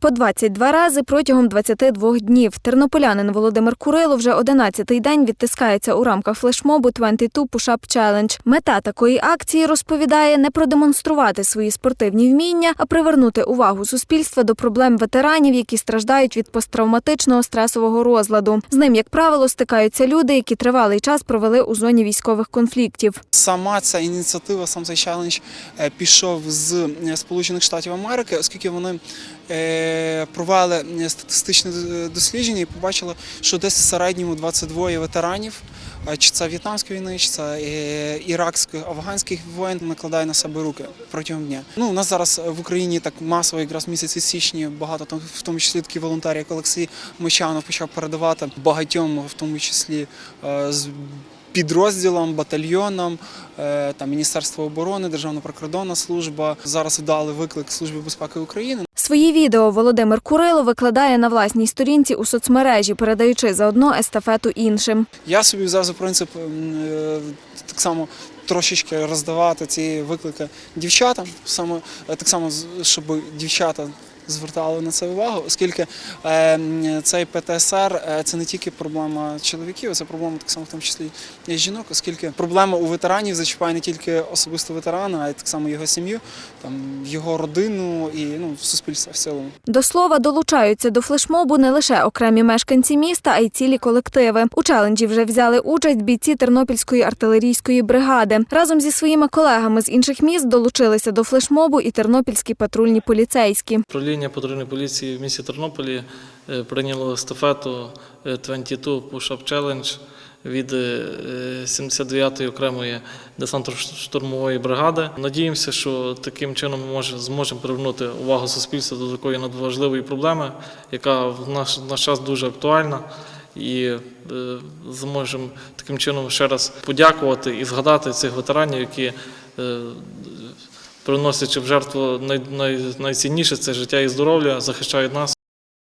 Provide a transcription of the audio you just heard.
По 22 рази протягом 22 днів тернополянин Володимир Курило вже 11-й день відтискається у рамках флешмобу 22 Push-Up Challenge. Мета такої акції розповідає не продемонструвати свої спортивні вміння, а привернути увагу суспільства до проблем ветеранів, які страждають від посттравматичного стресового розладу. З ним, як правило, стикаються люди, які тривалий час провели у зоні військових конфліктів. Сама ця ініціатива, сам цей челендж е, пішов з е, Сполучених Штатів Америки, оскільки вони провели е, статистичне дослідження і побачили, що десь в середньому 22 ветеранів, е, чи це в'єтнамської війни, чи це е, іракських, афганських воїн, накладає на себе руки протягом дня. Ну, у нас зараз в Україні так масово, якраз місяці січні, багато там, в тому числі такі волонтери, як Олексій Мочанов, почав передавати багатьом, в тому числі е, з підрозділам, батальйонам, е, там Міністерство оборони, Державна прикордонна служба. Зараз вдали виклик Служби безпеки України. Свої відео Володимир Курило викладає на власній сторінці у соцмережі, передаючи заодно естафету іншим. Я собі взяв за принцип е, так само трошечки роздавати ці виклики дівчатам, саме е, так само, щоб дівчата. Звертали на це увагу, оскільки е, цей ПТСР е, це не тільки проблема чоловіків, це проблема так само в тому числі і жінок, оскільки проблема у ветеранів зачіпає не тільки особисто ветерана, а й так само його сім'ю, там його родину і ну суспільство в цілому. До слова, долучаються до флешмобу не лише окремі мешканці міста, а й цілі колективи. У челенджі вже взяли участь бійці Тернопільської артилерійської бригади. Разом зі своїми колегами з інших міст долучилися до флешмобу і тернопільські патрульні поліцейські. Управління патрульної поліції в місті Тернополі е, прийняло естафету е, 22 Push-Up Challenge від е, 79-ї окремої десантно-штурмової бригади. Надіємося, що таким чином ми може, зможемо привернути увагу суспільства до такої надважливої проблеми, яка в наш, в наш час дуже актуальна. І е, зможемо таким чином ще раз подякувати і згадати цих ветеранів, які е, приносячи в жертву най, най, найцінніше це життя і здоров'я, захищають нас.